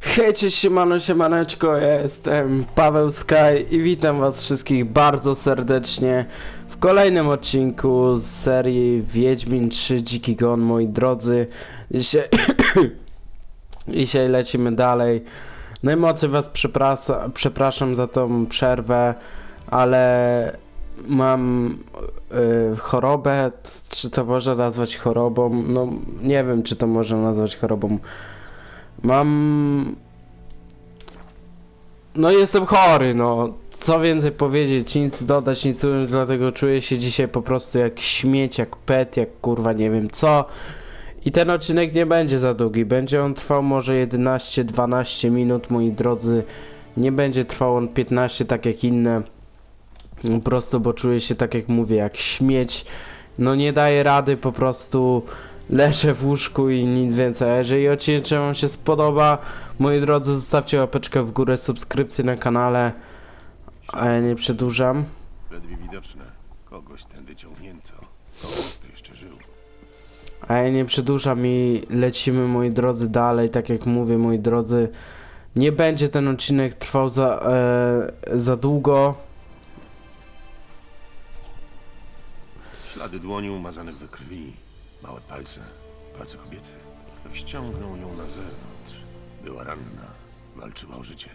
Hej, cześć, siemano, siemaneczko, jestem Paweł Sky i witam was wszystkich bardzo serdecznie w kolejnym odcinku z serii Wiedźmin 3 Dziki Gon, moi drodzy. Dzisiaj, Dzisiaj lecimy dalej. Najmocniej was przepraszam, przepraszam za tą przerwę, ale mam y, chorobę, czy to można nazwać chorobą? No, nie wiem, czy to można nazwać chorobą. Mam. No jestem chory, no. Co więcej powiedzieć, nic dodać, nic ująć, dlatego czuję się dzisiaj po prostu jak śmieć, jak pet, jak kurwa nie wiem co. I ten odcinek nie będzie za długi, będzie on trwał może 11-12 minut, moi drodzy. Nie będzie trwał on 15 tak jak inne. Po prostu, bo czuję się tak jak mówię, jak śmieć. No nie daję rady, po prostu leżę w łóżku i nic więcej. A jeżeli odcinek wam się spodoba, moi drodzy, zostawcie łapeczkę w górę, subskrypcję na kanale. A ja nie przedłużam. Ledwie widoczne. Kogoś tędy ciągnięto. Kogoś, kto jeszcze żył. A ja nie przedłużam i lecimy, moi drodzy, dalej. Tak jak mówię, moi drodzy, nie będzie ten odcinek trwał za, e, za długo. Ślady dłoni umazanych we krwi. Małe palce. Palce kobiety. Ściągnął ją na zewnątrz. Była ranna. Walczyła o życie.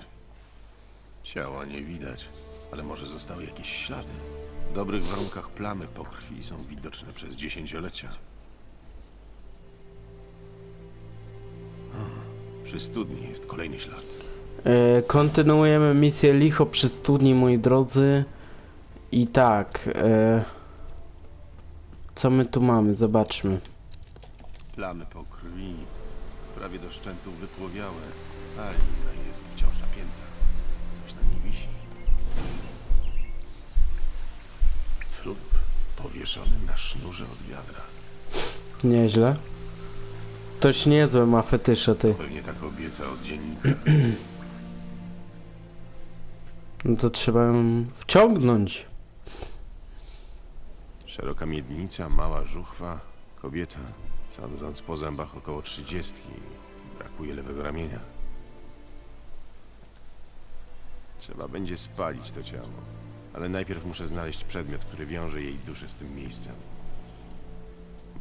Ciała nie widać, ale może zostały jakieś ślady. W dobrych warunkach plamy po krwi są widoczne przez dziesięciolecia. Przy studni jest kolejny ślad. E, kontynuujemy misję Licho przy studni, moi drodzy. I tak. E, co my tu mamy? Zobaczmy. Plamy po krwi, prawie do szczętów wypłowiałe, a lina jest wciąż napięta. Coś na niej wisi. Trup powieszony na sznurze od wiadra. Nieźle. Ktoś niezłe ma fetysze, ty. Pewnie ta kobieta od dziennika. No to trzeba ją wciągnąć. Szeroka miednica, mała żuchwa, kobieta, sądząc po zębach około trzydziestki. Brakuje lewego ramienia. Trzeba będzie spalić to ciało. Ale najpierw muszę znaleźć przedmiot, który wiąże jej duszę z tym miejscem.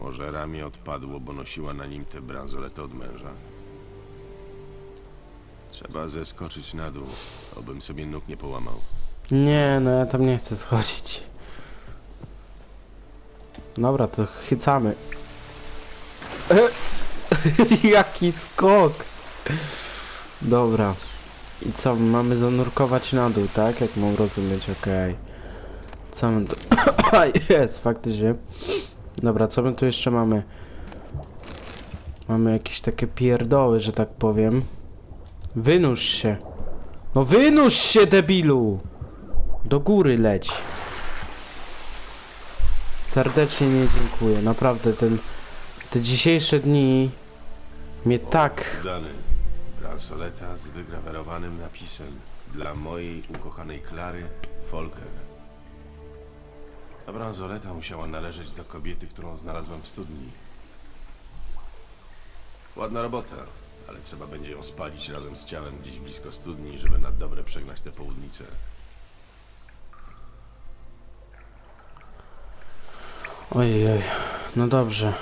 Może ramię odpadło, bo nosiła na nim te bransolety od męża. Trzeba zeskoczyć na dół, obym sobie nóg nie połamał. Nie, no ja tam nie chcę schodzić. Dobra, to chycamy. Jaki skok! Dobra. I co, mamy zanurkować na dół, tak? Jak mam rozumieć, okej. Co my tu... Jest, faktycznie. Dobra, co my tu jeszcze mamy? Mamy jakieś takie pierdoły, że tak powiem. Wynurz się. No wynurz się, debilu! Do góry leć. Serdecznie nie dziękuję. Naprawdę ten, te dzisiejsze dni mnie tak. Bransoleta z wygrawerowanym napisem dla mojej ukochanej Klary Folker. Ta bransoleta musiała należeć do kobiety, którą znalazłem w studni. Ładna robota, ale trzeba będzie ją spalić razem z ciałem gdzieś blisko studni, żeby na dobre przegnać tę południcę. Ojej, no dobrze.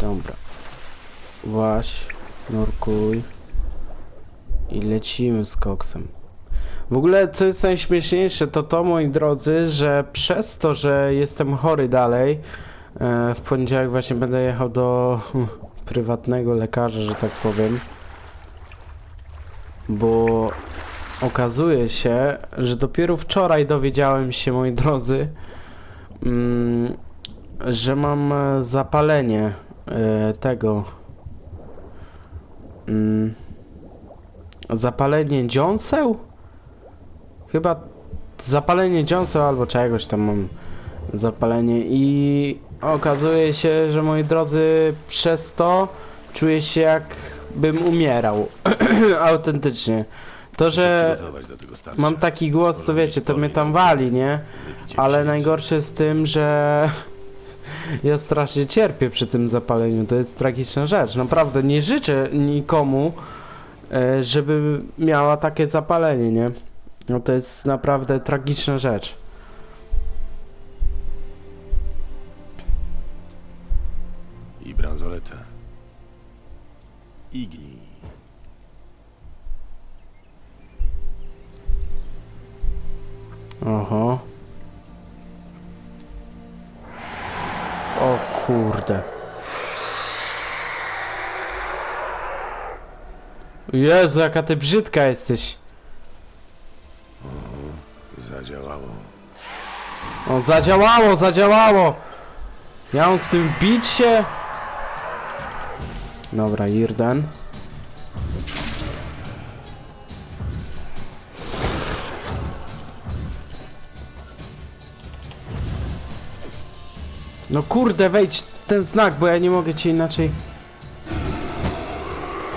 Dobra. Właś, nurkuj. I lecimy z koksem. W ogóle, co jest najśmieszniejsze, to to, moi drodzy, że przez to, że jestem chory dalej, e, w poniedziałek właśnie będę jechał do prywatnego lekarza, że tak powiem. Bo okazuje się, że dopiero wczoraj dowiedziałem się, moi drodzy, mm, że mam e, zapalenie e, tego. Mm, zapalenie dziąseł? Chyba zapalenie dziąseł albo czegoś tam mam zapalenie i okazuje się, że moi drodzy, przez to czuję się jakbym umierał. Autentycznie. To, że mam taki głos, to wiecie, to mnie tam wali, nie? Ale najgorsze jest tym, że Ja strasznie cierpię przy tym zapaleniu, to jest tragiczna rzecz. Naprawdę nie życzę nikomu, e, żeby miała takie zapalenie, nie? No to jest naprawdę tragiczna rzecz. I bransoletę. Igni. Oho. O kurde. Jezu, jaka ty brzydka jesteś. Zadziałało. O, zadziałało, zadziałało! Ja mam z tym bić się? Dobra, Irden. No kurde, wejdź ten znak, bo ja nie mogę cię inaczej...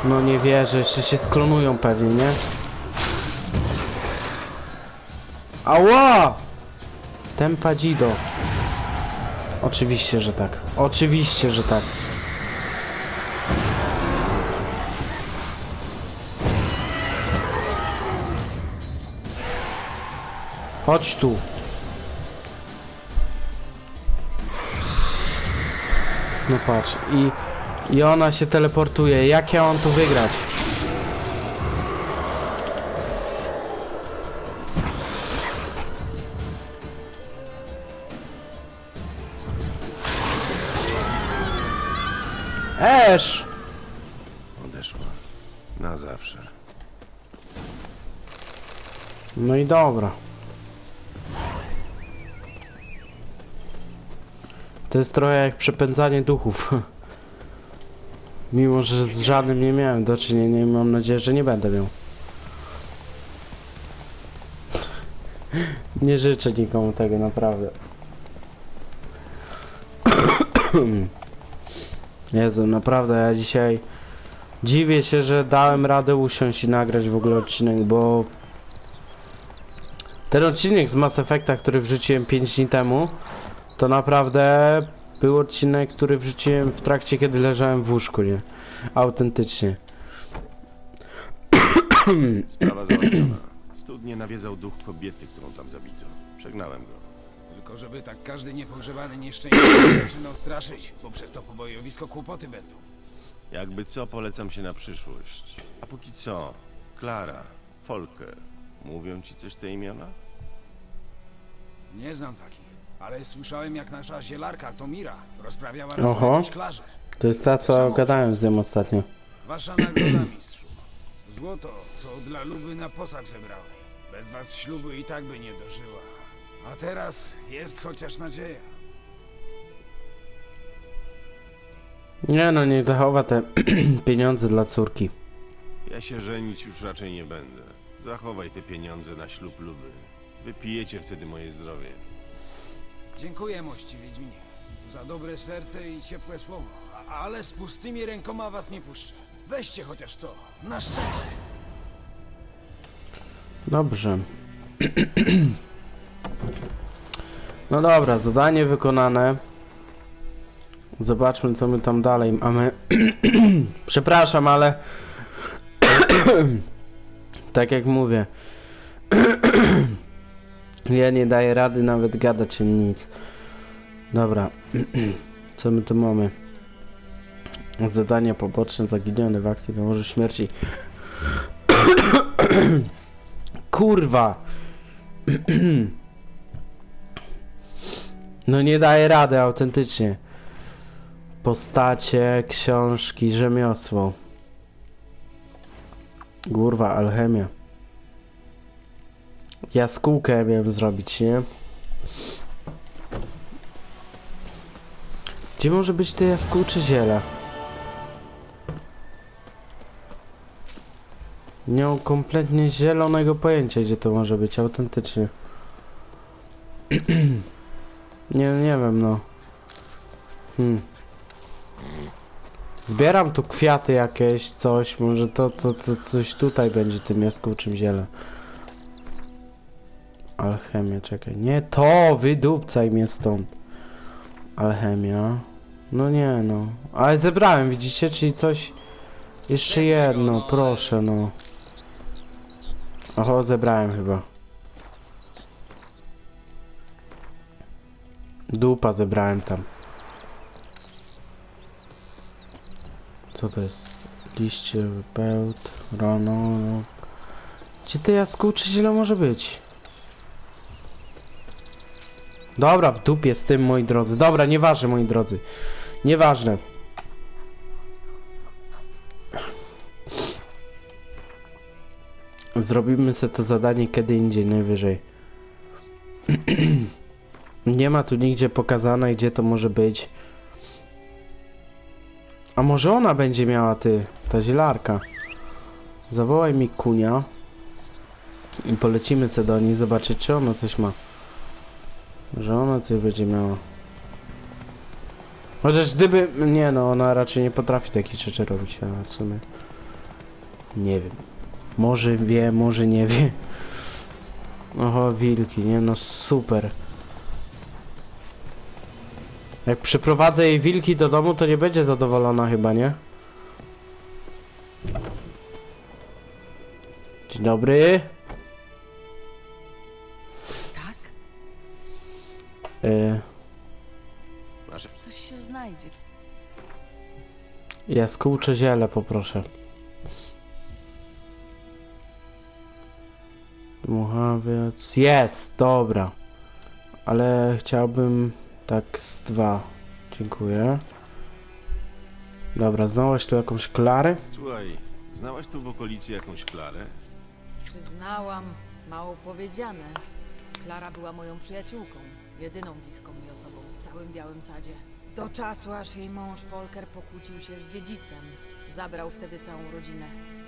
No nie wierzę, jeszcze się sklonują pewnie, nie? Ała! Tempa Dzido. Oczywiście, że tak. Oczywiście, że tak. Chodź tu. No patrz, i, i ona się teleportuje. Jak ja mam tu wygrać? Esz! Odeszła. Na zawsze. No i dobra. To jest trochę jak przepędzanie duchów. Mimo, że z żadnym nie miałem do czynienia i mam nadzieję, że nie będę miał. Nie życzę nikomu tego, naprawdę. Jezu, naprawdę, ja dzisiaj dziwię się, że dałem radę usiąść i nagrać w ogóle odcinek, bo ten odcinek z Mass Effecta, który wrzuciłem 5 dni temu, to naprawdę był odcinek, który wrzuciłem w trakcie, kiedy leżałem w łóżku, nie? Autentycznie. Sprawa załatwiona. Studnie nawiedzał duch kobiety, którą tam zabito. Przegnałem go. Tylko żeby tak każdy niepogrzebany nieszczęśliwy zaczynał straszyć, bo przez to pobojowisko kłopoty będą. Jakby co, polecam się na przyszłość. A póki co, Klara, Folker. Mówią ci coś te imiona? Nie znam takich, ale słyszałem jak nasza zielarka Tomira rozprawiała raz Oho. o jakiejś klarze. To jest ta, co gadałem z nią ostatnio. Wasza nagroda, mistrzu. Złoto, co dla Luby na posag zebrałem. Bez was ślubu i tak by nie dożyła. A teraz jest chociaż nadzieja. Nie no, niech zachowa te pieniądze dla córki. Ja się żenić już raczej nie będę. Zachowaj te pieniądze na ślub luby. Wypijecie wtedy moje zdrowie. Dziękuję, mości Wiedźminie, za dobre serce i ciepłe słowo. A, ale z pustymi rękoma was nie puszczę. Weźcie chociaż to, na szczęście. Dobrze. No dobra, zadanie wykonane. Zobaczmy, co my tam dalej mamy. Przepraszam, ale tak jak mówię, ja nie daję rady nawet gadać nic. Dobra, co my tu mamy? Zadania poboczne, zaginiony w akcji na Morzu Śmierci. Kurwa! No nie daje rady autentycznie. Postacie, książki, rzemiosło. Kurwa, alchemia. Jaskółkę miałem zrobić, nie? Gdzie może być te jaskółcze ziele? Nie mam kompletnie zielonego pojęcia, gdzie to może być autentycznie. nie, nie wiem, no. Hmm. Zbieram tu kwiaty jakieś, coś, może to, to, to coś tutaj będzie tym jaskółczym ziele. Alchemia, czekaj. Nie to, wydupcaj mnie stąd. Alchemia. No nie no. Ale zebrałem, widzicie? Czyli coś... Jeszcze jedno, proszę no. Oho, zebrałem chyba. Dupa zebrałem tam. Co to jest? Liście, pełt, rano, no. Gdzie ty jaskółczy źle może być? Dobra, w dupie z tym, moi drodzy. Dobra, nieważne, moi drodzy. Nieważne. Zrobimy sobie to zadanie kiedy indziej, najwyżej. Nie ma tu nigdzie pokazane, gdzie to może być. A może ona będzie miała ty, ta zielarka. Zawołaj mi kunia. I polecimy sobie do niej zobaczyć, czy ona coś ma. Że ona coś będzie miała. Chociaż gdyby... Nie no, ona raczej nie potrafi takich rzeczy robić, a w sumie... Nie wiem. Może wie, może nie wie. Oho, wilki, nie no, super. Jak przyprowadzę jej wilki do domu, to nie będzie zadowolona chyba, nie? Dzień dobry. Jaskółcze ziele poproszę. Dmuchawiec. Jest, dobra. Ale chciałbym tak z dwa. Dziękuję. Dobra, znałeś tu jakąś klarę? Słuchaj, znałaś tu w okolicy jakąś Klarę? Przyznałam, mało powiedziane. Klara była moją przyjaciółką, jedyną bliską mi osobą w całym Białym Sadzie. Do czasu, aż jej mąż Volker pokłócił się z dziedzicem. Zabrał wtedy całą rodzinę.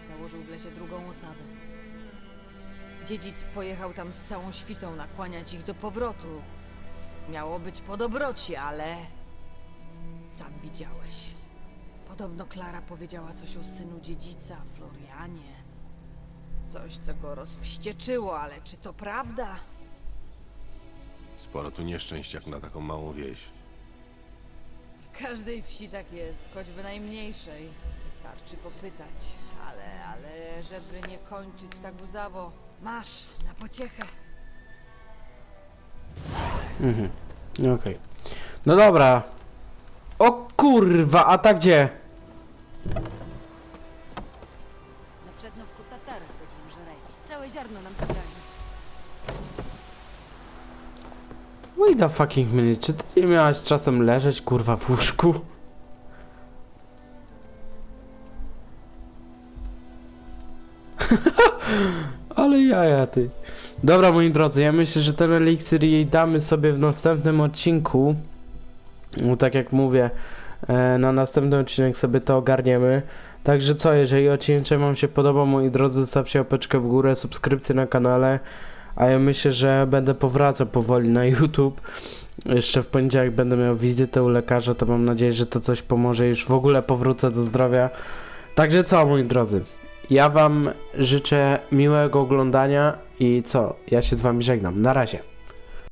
Założył w lesie drugą osadę. Dziedzic pojechał tam z całą świtą nakłaniać ich do powrotu. Miało być po dobroci, ale... Sam widziałeś. Podobno Klara powiedziała coś o synu dziedzica, Florianie. Coś, co go rozwścieczyło, ale czy to prawda? Sporo tu nieszczęść jak na taką małą wieś. W każdej wsi tak jest, choćby najmniejszej. Wystarczy popytać, ale, ale żeby nie kończyć tak łzawo, masz na pociechę. Mhm. Okej. No dobra. O kurwa, a tak gdzie? Na przednówku Tatara będziemy żreć. Całe ziarno nam zabrali. Wait a fucking minute, czy ty nie miałaś czasem leżeć kurwa w łóżku? Ale jaja ty. Dobra moi drodzy, ja myślę, że ten eliksir jej damy sobie w następnym odcinku. No, tak jak mówię, e, na następny odcinek sobie to ogarniemy. Także co, jeżeli odcinek wam się podobał, moi drodzy, zostawcie łapeczkę w górę, subskrypcję na kanale. A ja myślę, że będę powracał powoli na YouTube. Jeszcze w poniedziałek będę miał wizytę u lekarza, to mam nadzieję, że to coś pomoże. Już w ogóle powrócę do zdrowia. Także co, moi drodzy, ja wam życzę miłego oglądania i co, ja się z wami żegnam. Na razie.